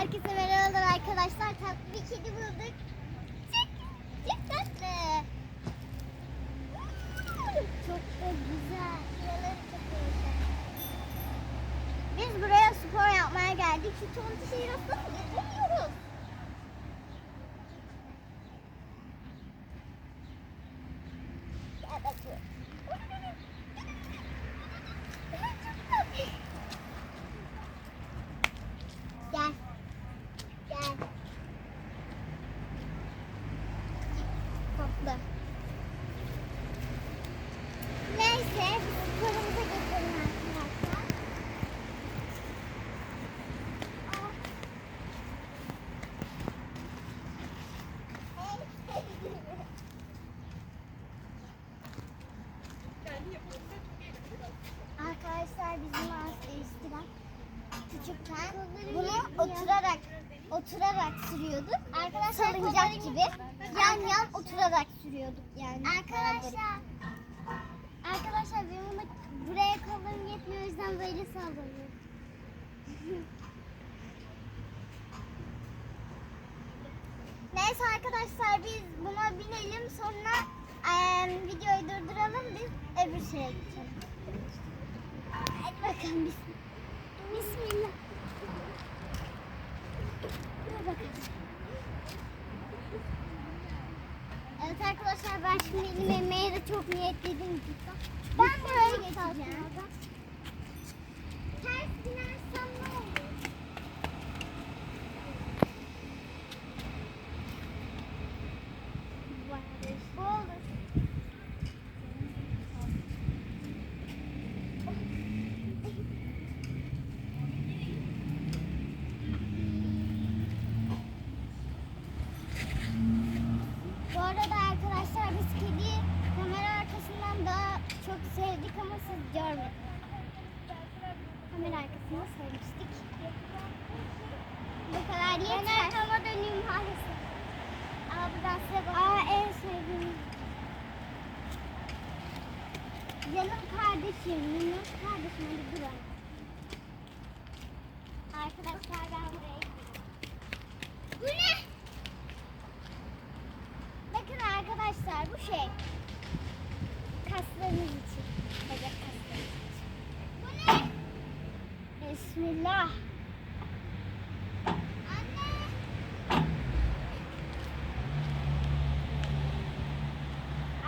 Herkese merhabalar arkadaşlar. Tatlı bir kedi bulduk. Çok, çok tatlı. Çok da güzel. Biz buraya spor yapmaya geldik. Şu tonti şehir aslında Arkadaşlar bizim ağaç değiştiren küçükken bunu oturarak oturarak sürüyorduk. Arkadaşlar salıncak gibi yan yan oturarak sürüyorduk yani. Arkadaşlar Arkadaşlar benim bunu buraya kollarım yetmiyor o yüzden böyle sallanıyorum. Neyse arkadaşlar biz buna binelim sonra eee, videoyu durduralım biz öbür şeye geçelim. Hadi bakalım bis Bismillah. Dur bakalım. Evet arkadaşlar ben şimdi elime emmeye de çok niyetledim. Ben buraya geçeceğim. Ters binersem ne olur? Bu olur. Bu arada arkadaşlar biz kediyi kamera arkasından daha çok sevdik ama siz görmediniz. Kamera arkasında sevmiştik. Bu kadar yeter. Ben arkama döneyim maalesef. Aa buradan size bakın. Aa en sevdiğim. Canım kardeşim, minnoş kardeşim hadi durun. Arkadaşlar ben buraya gidiyorum. Bu ne? Bakın arkadaşlar bu şey. Kaslarınız için. Bacak kaslarınız için. Bu ne? Bismillah. Anne.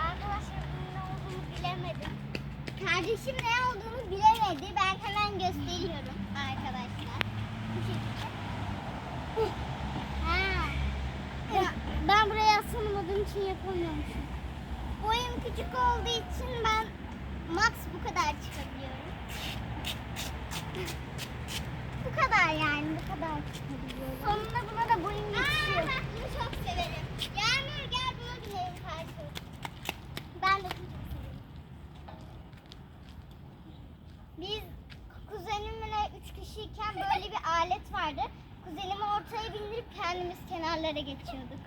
Arkadaşlar bunun ne Kardeşim ne olduğunu bilemedi. Ben hemen gösteriyorum arkadaşlar. Bu şekilde. Ha. Ben buraya asılmadığım için yapamıyormuşum. Boyum küçük olduğu için ben max bu kadar çıkabiliyorum. bu kadar yani bu kadar çıkabiliyorum. Sonunda buna da boyum yetişiyor. ben bunu çok severim. Yağmur gel buna binelim karşı. Ben de bunu çok severim. Biz kuzenimle üç kişiyken böyle bir alet vardı. Kuzenimi ortaya bindirip kendimiz kenarlara geçiyorduk.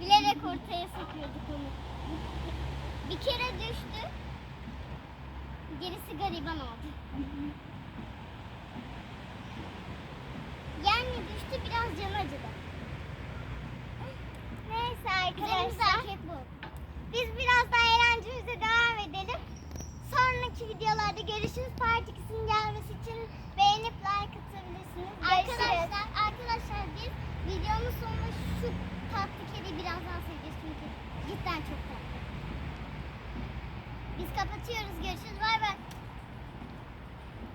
Bilerek ortaya sokuyorduk onu. Bir kere düştü. Gerisi gariban oldu. Yani düştü biraz canı acıdı. Neyse arkadaşlar. Biz biraz daha eğlencemize devam edelim. Sonraki videolarda görüşürüz. Part 2'sinin gelmesi için beğenip like atabilirsiniz. Arkadaşlar, arkadaşlar biz videonun sonunda şu tatlı kedi birazdan seveceğiz çünkü cidden çok tatlı. Biz kapatıyoruz. Görüşürüz. Bay bay.